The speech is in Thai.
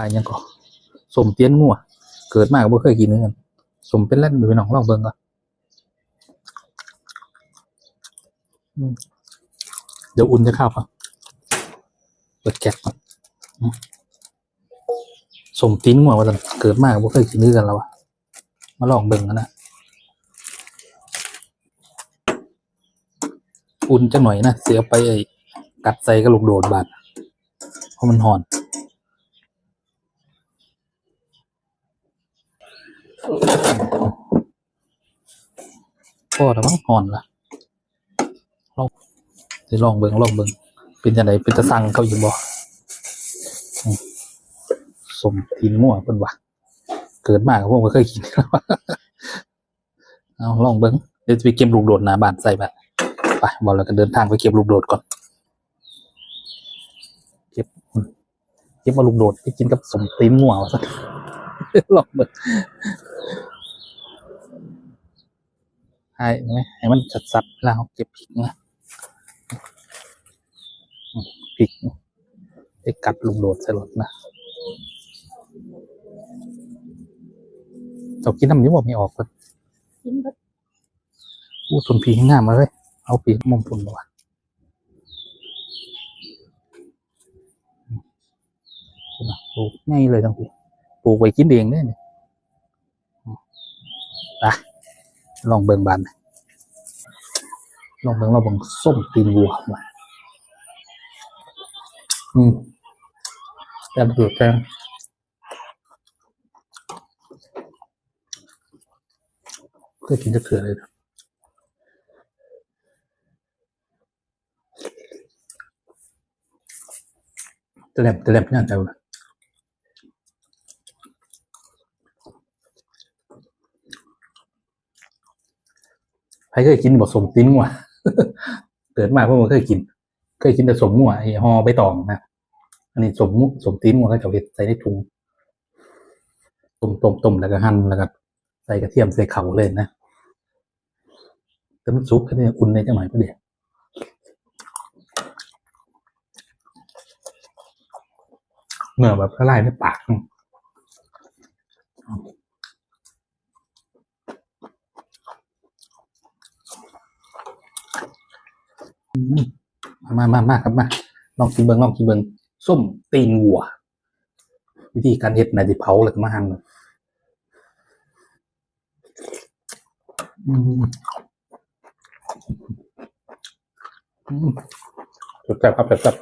ลายยังก็สมเตี้ยนงัวเกิดมาก็บ่เคยกินเหมือนกันสมเป็นแล่นอยู่ไปน้องลองเบิ่งก่อเดี๋ยวอุ่นจะเข้าวก่อเปิดแก๊สก่อนอืมสมตีนงัววันเกิดมาก็บ่เคยกินคือกันแล้ววะมาลองเบิ่งกันนะ อุ่นจังหน่อยนะ เสียไปไอ้กัดใส่กระโหลกโดดบาดเพราะมันหอน พ่อระวังหอนล่ะลองสิลองเบิ่งลองเบิ่งเป็นจังไดเป็นตะสั่งเขาอยู่บ่อืมสมทีนมั่วเพิ่นว่าเกิดมากพวกบ่เคยกินเอาลองเบิ่งเดี๋ยวจะไปเก็บลูกโดดน้าบ้านใส่บัดไปบอกแล้วก็เดินทางไปเก็บลูกโดดก่อนเก็บเก็บมาลูกโดดไปกินกับสมตีนมั่วว่าซั่นลองเบิ่ง ให้ไหมให้มันสัดสัดๆแล้วเก็บพริกนะอืมพริกไปกัดลูกโดดใส่รถนะเรากินน้ำนี้บอกไม่ออกเลยกินก็อู้ทุนพีให้งามมาเลย เอาปีกมุมทุนมาว่ะอืมปลูกง่ายเลยทั้งทีปลูกไว้กินเองเนี่ยนี่อืมไป ลองเบิ่งบานลองเบิ่งเราบิ่งส้มตีนวัวมาอืมแต่เดือดแกงเคยกินจะเถื่อเลยนะตะแหลมตะแหลมเนี่ยแต่ว่า ใครเคยกินบ่สมตีนงัวเกิดมาเพิ่งมาเคยกิน เคยกินแต่สมงัวไอ้ห่อใบตองนะอันนี้สมมุสมตีนงัวก็จะเอาไปใส่ในถุงต้มต้มต้มแล้วก็หั่นแล้วก็ใส่กระเทียมใส่เขาเลยนะแต่มันซุปแค่นี้อุ่นในจังหน่อยก็เดียวเนื้อแบบละลายในปาก มมามามาครับมาลองกินเบิงลองกินเบิงส้มตีนวัว วิธีการเห็ดไหนที่เผาเลยมาหั่นอืมอืมสุดยอดครับสุด